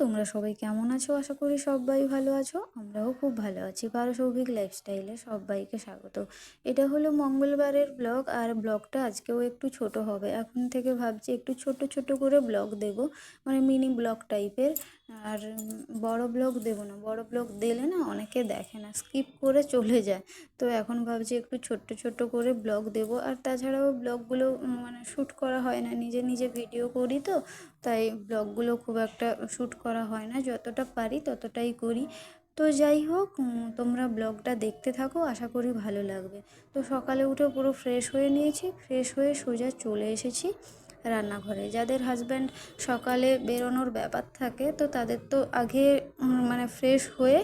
তোমরা সবাই কেমন আছো? আশা করি সবাই ভালো আছো। আমরাও খুব ভালো আছি। পারসৌভিক লাইফস্টাইলে সবাইকে স্বাগত। এটা হলো মঙ্গলবারের ব্লগ আর ব্লগটা আজকেও একটু ছোট হবে। এখন থেকে ভাবছি একটু ছোট ছোট করে ব্লগ দেব। মানে মিনি ব্লগ টাইপের আর বড় ব্লগ দেবো না। বড় ব্লগ দিলে না অনেকে দেখে না স্কিপ করে চলে যায়। তো এখন ভাবছি একটু ছোট্ট ছোট্ট করে ব্লগ দেব। আর তাছাড়াও ব্লগগুলো মানে শ্যুট করা হয় না। নিজে নিজে ভিডিও করি তো, তাই ব্লগগুলো খুব একটা শ্যুট করা হয় না। যতটা পারি ততটাই করি। তো যাই হোক তোমরা ব্লগটা দেখতে থাকো, আশা করি ভালো লাগবে। তো সকালে উঠে পুরো ফ্রেশ হয়ে নিয়েছি। ফ্রেশ হয়ে সোজা চলে এসেছি। রান্নাঘরে। যাদের হাজব্যান্ড সকালে বেরোনোর ব্যাপার থাকে, তো তাদের তো আগে মানে ফ্রেশ হয়ে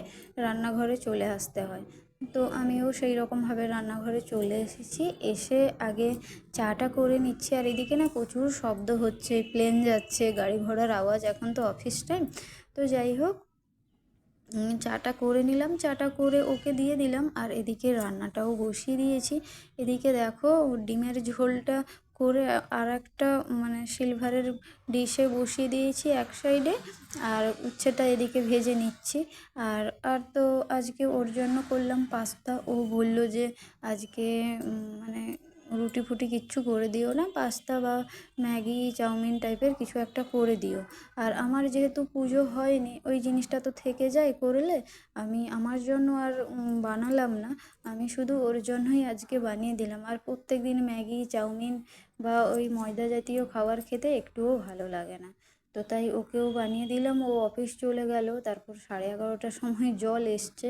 রান্নাঘরে চলে আসতে হয়। তো আমিও সেই রকমভাবে রান্নাঘরে চলে এসেছি। এসে আগে চাটা করে নিচ্ছি। আর এদিকে না প্রচুর শব্দ হচ্ছে প্লেন যাচ্ছে, গাড়ি ঘোড়ার আওয়াজ এখন তো অফিস টাইম তো যাই হোক চাটা করে নিলাম। চাটা করে ওকে দিয়ে দিলাম। আর এদিকে রান্নাটাও বসিয়ে দিয়েছি। এদিকে দেখো, ডিমের ঝোলটা করে আর একটা মানে সিলভারের ডিশে বসিয়ে দিয়েছি এক সাইডে আর উচ্ছেটা এদিকে ভেজে নিচ্ছি। আর আর তো আজকে ওর জন্য করলাম পাস্তা ও বলল যে আজকে মানে রুটি ফুটি কিচ্ছু করে দিও না, পাস্তা বা ম্যাগি, চাউমিন টাইপের কিছু একটা করে দিও। আর আমার যেহেতু পুজো হয়নি, ওই জিনিসটা তো থেকে যায় করলে আমি আমার জন্য আর বানালাম না। আমি শুধু ওর জন্যই আজকে বানিয়ে দিলাম। আর প্রত্যেক দিন ম্যাগি, চাউমিন বা ওই ময়দা জাতীয় খাবার খেতে একটুও ভালো লাগে না। তো তাই ওকেও বানিয়ে দিলাম। ও অফিস চলে গেল, তারপর সাড়ে এগারোটার সময় জল এসছে।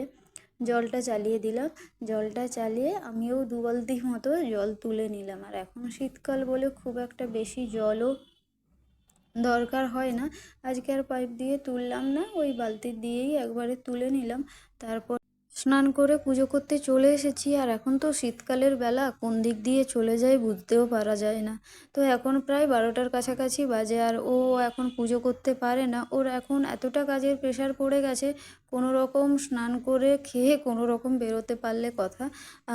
জলটা চালিয়ে দিলাম। জলটা চালিয়ে আমিও দু বালতি মতো জল তুলে নিলাম। আর এখন শীতকাল বলে খুব একটা বেশি জলও দরকার হয় না। আজকে আর পাইপ দিয়ে তুললাম না, ওই বালতি দিয়েই একবারে তুলে নিলাম। তারপর স্নান করে পুজো করতে চলে এসেছি। আর এখন তো শীতকালের বেলা, কোন দিক দিয়ে চলে যায় বুঝতেও পারা যায় না। তো এখন প্রায় বারোটার কাছাকাছি বাজে। আর ও এখন পুজো করতে পারে না। ওর এখন এতটা কাজের প্রেশার পড়ে গেছে কোনো রকম স্নান করে খেয়ে কোনো রকম বেরোতে পারলে কথা।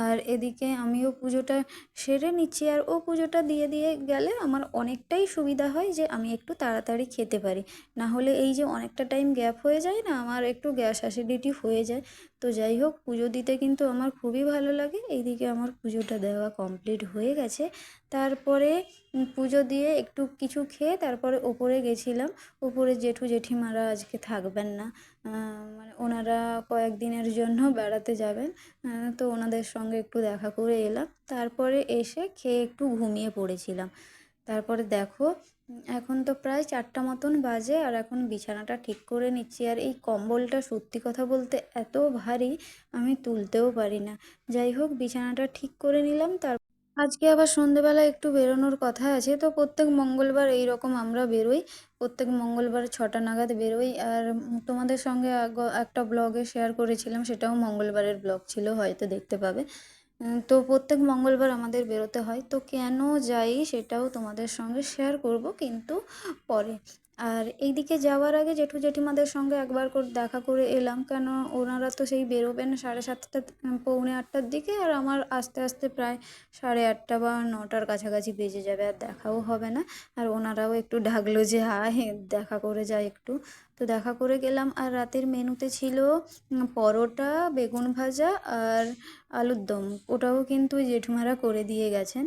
আর এদিকে আমিও পুজোটা সেরে নিচ্ছি। আর ও পুজোটা দিয়ে দিয়ে গেলে আমার অনেকটাই সুবিধা হয় যে আমি একটু তাড়াতাড়ি খেতে পারি। না হলে এই যে অনেকটা টাইম গ্যাপ হয়ে যায় না, আমার একটু গ্যাস অ্যাসিডিটি হয়ে যায়। তো যাই হোক, পুজো দিতে কিন্তু আমার খুবই ভালো লাগে। এইদিকে আমার পুজোটা দেওয়া কমপ্লিট হয়ে গেছে। তারপরে পুজো দিয়ে একটু কিছু খেয়ে তারপরে ওপরে গেছিলাম। ওপরে জেঠু জেঠিমারা আজকে থাকবেন না। মানে ওনারা কয়েকদিনের জন্য বেড়াতে যাবেন তো ওনাদের সঙ্গে একটু দেখা করে এলাম। তারপরে এসে খেয়ে একটু ঘুমিয়ে পড়েছিলাম। তারপরে দেখো, এখন তো প্রায় চারটা মতন বাজে আর এখন বিছানাটা ঠিক করে নিচ্ছি। আর এই কম্বলটা সত্যি কথা বলতে এত ভারী আমি তুলতেও পারি না। যাই হোক, বিছানাটা ঠিক করে নিলাম, তার আজকে আবার সন্ধেবেলা একটু বেরোনোর কথা আছে, তো প্রত্যেক মঙ্গলবার এই রকম আমরা বেরোই। প্রত্যেক মঙ্গলবার ছটা নাগাদ বেরোই। আর তোমাদের সঙ্গে একটা ব্লগে শেয়ার করেছিলাম, সেটাও মঙ্গলবারের ব্লগ ছিল, হয়তো দেখতে পাবে। তো প্রত্যেক মঙ্গলবার আমাদের বেরোতে হয়। তো কেন যাই সেটাও তোমাদের সঙ্গে শেয়ার করব কিন্তু পরে। আর এইদিকে যাওয়ার আগে জেঠু জেঠিমাদের সঙ্গে একবার করে দেখা করে এলাম। কেন ওনারা তো সেই বেরোবেন সাড়ে সাতটা পৌনে আটটার দিকে আর আমার আস্তে আস্তে প্রায় সাড়ে আটটা বা নটার কাছাকাছি বেজে যাবে আর দেখাও হবে না। আর ওনারাও একটু ঢাকলো যে হ্যাঁ দেখা করে যায় একটু। তো দেখা করে গেলাম। আর রাতের মেনুতে ছিল পরোটা, বেগুন ভাজা আর আলুর দম। ওটাও কিন্তু জেঠুমারা করে দিয়ে গেছেন।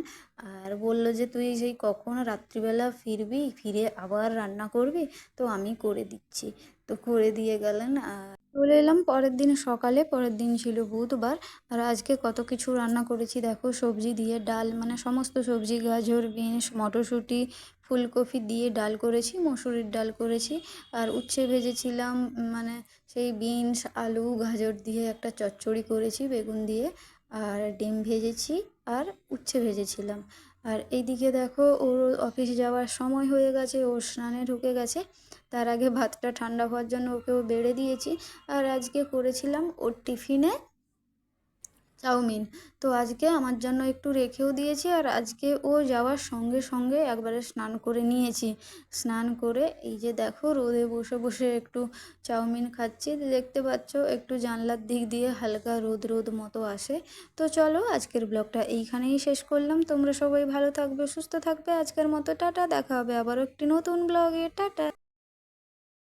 আর বলল যে, তুই সেই কখন রাত্রিবেলা ফিরবি? ফিরে আবার রান্না করবি? তো আমি করে দিচ্ছি। তো করে দিয়ে গেলেন। আর চলে এলাম। পরের দিন সকালে, পরের দিন ছিল বুধবার। আর আজকে কত কিছু রান্না করেছি দেখো, সবজি দিয়ে ডাল মানে সমস্ত সবজি, গাজর, বিনস, মটরশুঁটি, ফুলকপি দিয়ে ডাল করেছি, মসুরির ডাল করেছি। আর উচ্ছে ভেজেছিলাম মানে সেই বিনস, আলু, গাজর দিয়ে একটা চচ্চড়ি করেছি বেগুন দিয়ে। আর ডিম ভেজেছি, আর উচ্ছে ভেজেছিলাম। আর এইদিকে দেখো ওর অফিস যাওয়ার সময় হয়ে গেছে, ওর স্নানে ঢুকে গেছে। তার আগে ভাতটা ঠান্ডা হওয়ার জন্য ওকেও বেড়ে দিয়েছি। আর আজকে করেছিলাম ওর টিফিনে চাউমিন। তো আজকে আমার জন্য একটু রেখেও দিয়েছি আর আজকে ও যাওয়ার সঙ্গে সঙ্গে একবারে স্নান করে নিয়েছি। স্নান করে এই যে দেখো রোদে বসে বসে একটু চাউমিন খাচ্ছি। দেখতে পাচ্ছ একটু জানলার দিক দিয়ে হালকা রোদ রোদ মতো আসে। তো চলো আজকের ব্লগটা এইখানেই শেষ করলাম। তোমরা সবাই ভালো থাকবে, সুস্থ থাকবে। আজকের মতো টাটা, দেখা হবে আবার একটি নতুন ব্লগে। টাটা।